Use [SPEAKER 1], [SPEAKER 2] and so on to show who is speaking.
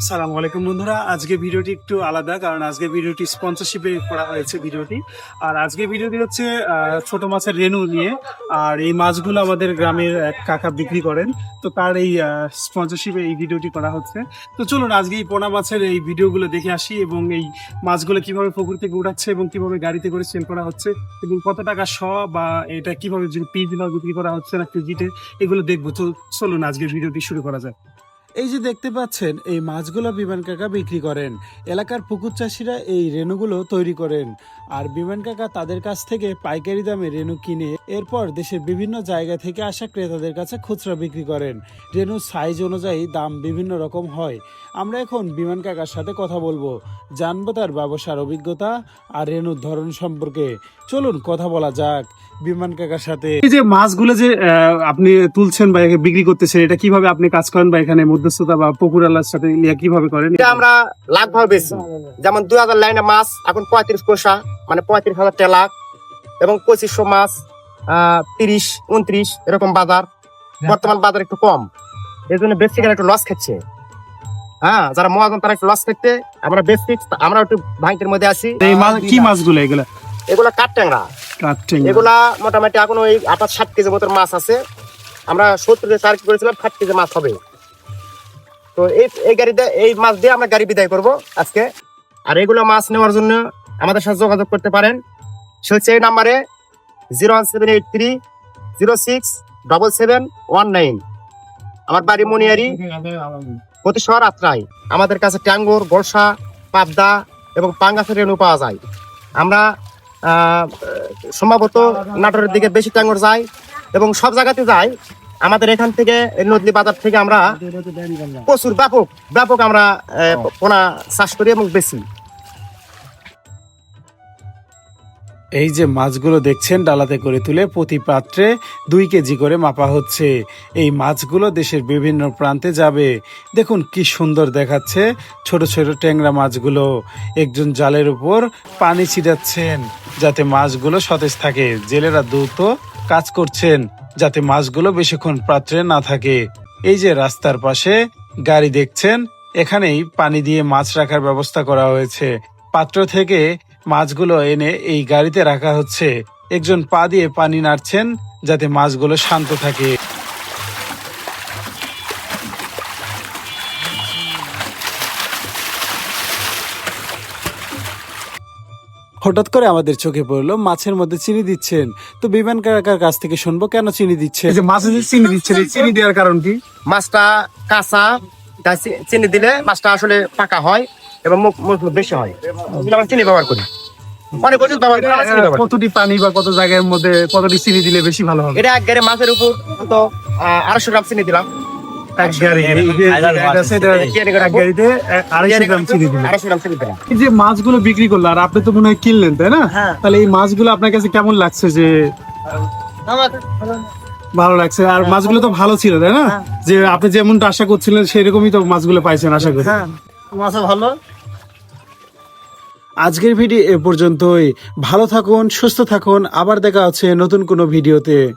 [SPEAKER 1] আসসালামু আলাইকুম বন্ধুরা। আজকে ভিডিওটি একটু আলাদা, কারণ আজকে ভিডিওটি স্পন্সরশিপে করা হয়েছে ভিডিওটি। আর আজকে ভিডিওটি হচ্ছে ছোট মাছের রেনু নিয়ে। আর এই মাছগুলো আমাদের গ্রামের এক কাকা বিক্রি করেন। তো তার এই স্পন্সরশিপে এই ভিডিওটি করা হচ্ছে। তো চলুন, আজকে এই পোনা মাছের এই ভিডিওগুলো দেখে আসি এবং এই মাছগুলো কীভাবে পুকুর থেকে উঠাচ্ছে এবং কীভাবে গাড়িতে করে সেল করা হচ্ছে এবং কত টাকা শ বা এটা কীভাবে দিলাও বিক্রি করা হচ্ছে না কেজিতে এগুলো দেখব। তো চলুন, আজকে ভিডিওটি শুরু করা যায়
[SPEAKER 2] এই যে দেখতে পাচ্ছেন, এই মাছগুলো বিমান কাকা বিক্রি করেন। এলাকার পুকুর চাষিরা এই রেণুগুলো তৈরি করেন। আর বিমান কাকা তাদের কাছ থেকে পাইকারি দামে রেণু কিনে এরপর দেশের বিভিন্ন জায়গা থেকে আসা ক্রেতাদের কাছে খুচরা বিক্রি করেন। রেণুর সাইজ অনুযায়ী দাম বিভিন্ন রকম হয়। আমরা এখন বিমান কাকার সাথে কথা বলব। জানব তার ব্যবসার অভিজ্ঞতা আর রেনুর ধরন সম্পর্কে। চলুন কথা বলা যাক বিমান কাকার সাথে।
[SPEAKER 1] এই যে মাছগুলো যে আহ, আপনি তুলছেন বা বিক্রি করতেছেন এটা কীভাবে আপনি কাজ করেন বা এখানে মধ্যস্থতা বা পুকুরালার সাথে কীভাবে করেন?
[SPEAKER 3] আমরা লাখ ভাবে বেশি যেমন দুই হাজার লাইনে মাছ এখন পঁয়ত্রিশ পয়সা। মানে পঁয়ত্রিশ হাজার টাকা লাখ এবং পঁচিশশো মাছ তিরিশ উনত্রিশ এরকম বাজার। বর্তমান বাজার একটু কম। এই জন্য বেশি একটু লস খাচ্ছে। হ্যাঁ যারা মহাজন তারা একটু লস খাচ্ছে। আমরা বেশি আমরা একটু ভাইটের মধ্যে আছি।
[SPEAKER 1] কি মাছগুলো এগুলা?
[SPEAKER 3] এগুলা কাঠ ট্যাংরা।
[SPEAKER 1] কাটছেন
[SPEAKER 3] এগুলা মোটামুটি এখন ওই আঠাশ ষাট কেজি মতো মাছ আছে। আমরা সত্তর কেজি চার করেছিলাম ষাট কেজি মাছ হবে। তো এই এই গাড়িতে এই মাছ দিয়ে আমরা গাড়ি বিদায় করব আজকে। আর এগুলো মাছ নেওয়ার জন্য আমাদের সাথে যোগাযোগ করতে পারেন। সে হচ্ছে এই নাম্বারে zero one seven eight three, zero six, double seven, one nine. আমার বাড়ি মনিয়ারি প্রতি শহর আত্রাই আমাদের কাছে ট্যাঙ্গোর, বর্ষা, পাবদা এবং পাঙ্গাসের রেণু পাওয়া যায়। আমরা সম্ভবত নাটোরের দিকে বেশি ট্যাঙ্গর যাই এবং সব জায়গাতে যাই। আমাদের এখান থেকে নদী বাজার থেকে আমরা প্রচুর ব্যাপক ব্যাপক আমরা পোনা চাষ করি এবং বেশি
[SPEAKER 2] এই যে মাছগুলো দেখছেন, ডালাতে করে তুলে প্রতি পাত্রে দুই কেজি করে মাপা হচ্ছে। এই মাছগুলো দেশের বিভিন্ন প্রান্তে যাবে। দেখুন কি সুন্দর দেখাচ্ছে ছোট ছোট ট্যাংরা মাছগুলো। একজন জালের উপর পানি ছিটাচ্ছেন যাতে মাছগুলো সতেজ থাকে। জেলেরা দ্রুত কাজ করছেন যাতে মাছগুলো বেশিক্ষণ পাত্রে না থাকে। এই যে রাস্তার পাশে গাড়ি দেখছেন, এখানেই পানি দিয়ে মাছ রাখার ব্যবস্থা করা হয়েছে। পাত্র থেকে মাছগুলো এনে এই গাড়িতে রাখা হচ্ছে। একজন পা দিয়ে পানি নাড়ছেন যাতে মাছগুলো শান্ত থাকে। হঠাৎ করে আমাদের চোখে পড়ল মাছের মধ্যে চিনি দিচ্ছেন। তো বিমান কাকার কাছ থেকে শুনব কেন চিনি দিচ্ছে
[SPEAKER 1] যে মাছে যে চিনি দিচ্ছেন এই চিনি দেওয়ার কারণ কি?
[SPEAKER 3] মাছটা কাঁচা চিনি দিলে মাছটা আসলে পাকা হয়। এবং মুখ বেশি হয়। আমরা চিনি ব্যবহার করি। অনেক ওষুধ ব্যবহার করি।
[SPEAKER 1] কতটি পানি বা কত জায়গার মধ্যে কতটি চিনি দিলে বেশি ভালো হবে?
[SPEAKER 3] এটা এক গাড়ি মাছের উপর তো আড়াইশো গ্রাম চিনি দিলাম।
[SPEAKER 1] যে মাছগুলো বিক্রি করল আর আপনি তো মনে হয় কিনলেন তাই না?
[SPEAKER 3] হ্যাঁ।
[SPEAKER 1] তাহলে এই মাছগুলো আপনার কাছে কেমন লাগছে যে ভালো লাগছে? আর মাছগুলো তো ভালো ছিল তাই না? যে আপনি যেমনটা আশা করছিলেন সেরকমই তো মাছগুলো পাইছেন আশা করি।
[SPEAKER 3] মাছ ভালো।
[SPEAKER 2] আজকের ভিডিও এ পর্যন্তই। ভালো থাকুন সুস্থ থাকুন। আবার দেখা হচ্ছে নতুন কোনো ভিডিওতে।